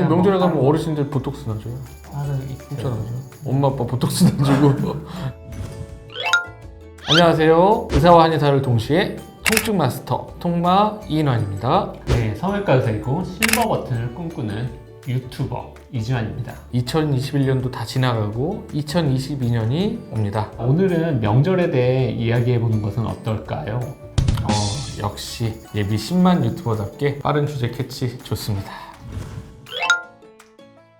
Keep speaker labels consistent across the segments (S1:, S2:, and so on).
S1: 한번
S2: 명절에 가면 어르신들 보톡스 놔줘요.
S1: 하루
S2: 진짜 놔줘요. 엄마 아빠 보톡스 놔주고. 안녕하세요. 의사와 한의사를 동시에 통증 마스터 통마 이인환입니다.
S1: 네, 성형외과 의사이고 실버 버튼을 꿈꾸는 유튜버 이주환입니다.
S2: 2021년도 다 지나가고 2022년이 옵니다.
S1: 오늘은 명절에 대해 이야기해 보는 것은 어떨까요?
S2: 어, 역시 예비 10만 유튜버답게 빠른 주제 캐치 좋습니다.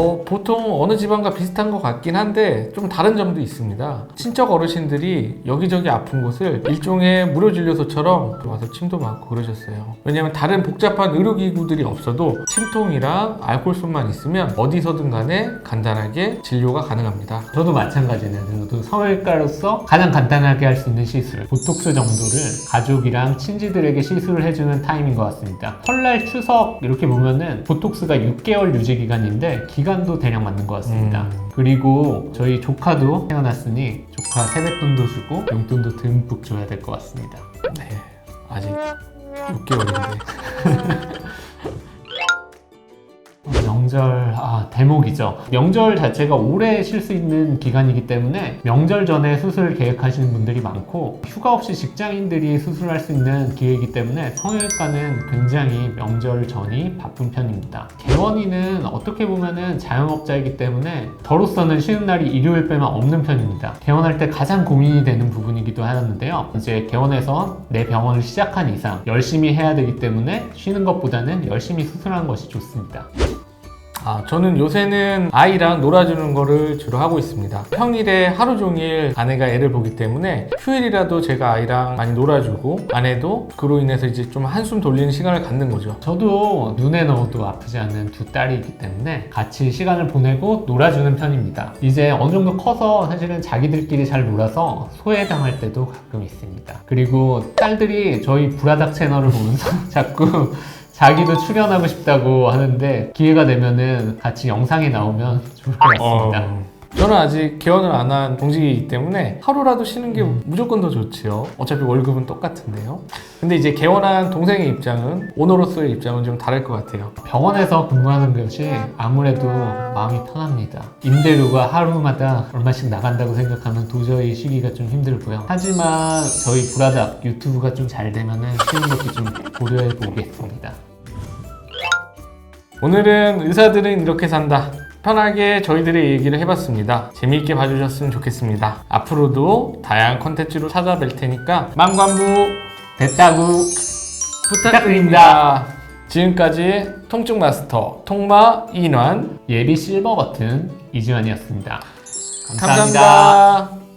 S2: 어, 보통 어느 지방과 비슷한 것 같긴 한데 좀 다른 점도 있습니다. 친척 어르신들이 여기저기 아픈 곳을 일종의 무료 진료소처럼 와서 침도 맞고 그러셨어요. 왜냐하면 다른 복잡한 의료기구들이 없어도 침통이랑 알코올솜만 있으면 어디서든 간에 간단하게 진료가 가능합니다.
S1: 저도 마찬가지네요. 저도 성형외과로서 가장 간단하게 할 수 있는 시술, 보톡스 정도를 가족이랑 친지들에게 시술을 해주는 타임인 것 같습니다. 설날, 추석 이렇게 보면은 보톡스가 6개월 유지 기간인데 기간 도 대략 맞는 것 같습니다.
S2: 음.
S1: 그리고 저희 조카도 태어났으니 조카 세뱃돈도 주고 용돈도 듬뿍 줘야 될 것 같습니다.
S2: 네, 아직 6개월인데.
S1: 명절 아 대목이죠. 명절 자체가 오래 쉴 수 있는 기간이기 때문에 명절 전에 수술 계획하시는 분들이 많고 휴가 없이 직장인들이 수술할 수 있는 기회이기 때문에 성형외과는 굉장히 명절 전이 바쁜 편입니다. 개원이는 어떻게 보면은 자영업자이기 때문에 저로서는 쉬는 날이 일요일 빼면 없는 편입니다. 개원할 때 가장 고민이 되는 부분이기도 하는데요. 이제 개원해서 내 병원을 시작한 이상 열심히 해야 되기 때문에 쉬는 것보다는 열심히 수술하는 것이 좋습니다.
S2: 아, 저는 요새는 아이랑 놀아주는 거를 주로 하고 있습니다. 평일에 하루 종일 아내가 애를 보기 때문에 휴일이라도 제가 아이랑 많이 놀아주고 아내도 그로 인해서 이제 좀 한숨 돌리는 시간을 갖는 거죠.
S1: 저도 눈에 넣어도 아프지 않는 두 딸이 있기 때문에 같이 시간을 보내고 놀아주는 편입니다. 이제 어느 정도 커서 사실은 자기들끼리 잘 놀아서 소외당할 때도 가끔 있습니다. 그리고 딸들이 저희 브라닥 채널을 보면서 자꾸 자기도 출연하고 싶다고 하는데 기회가 되면은 같이 영상에 나오면 좋을 것 같습니다.
S2: 어, 저는 아직 개원을 안 한 동직이기 때문에 하루라도 쉬는 게 무조건 더 좋지요. 어차피 월급은 똑같은데요. 근데 이제 개원한 동생의 입장은 오너로서의 입장은 좀 다를 것 같아요.
S1: 병원에서 근무하는 것이 아무래도 마음이 편합니다. 임대료가 하루마다 얼마씩 나간다고 생각하면 도저히 쉬기가 좀 힘들고요. 하지만 저희 브라닥 유튜브가 좀 잘 되면은 쉬는 것도 좀 고려해 보겠습니다.
S2: 오늘은 의사들은 이렇게 산다. 편하게 저희들의 얘기를 해봤습니다. 재미있게 봐주셨으면 좋겠습니다. 앞으로도 다양한 컨텐츠로 찾아뵐 테니까 만관부
S1: 됐다고
S2: 부탁드립니다. 지금까지 통증 마스터 통마 이인환
S1: 예비 실버 버튼 이지환이었습니다 감사합니다.
S2: 감사합니다.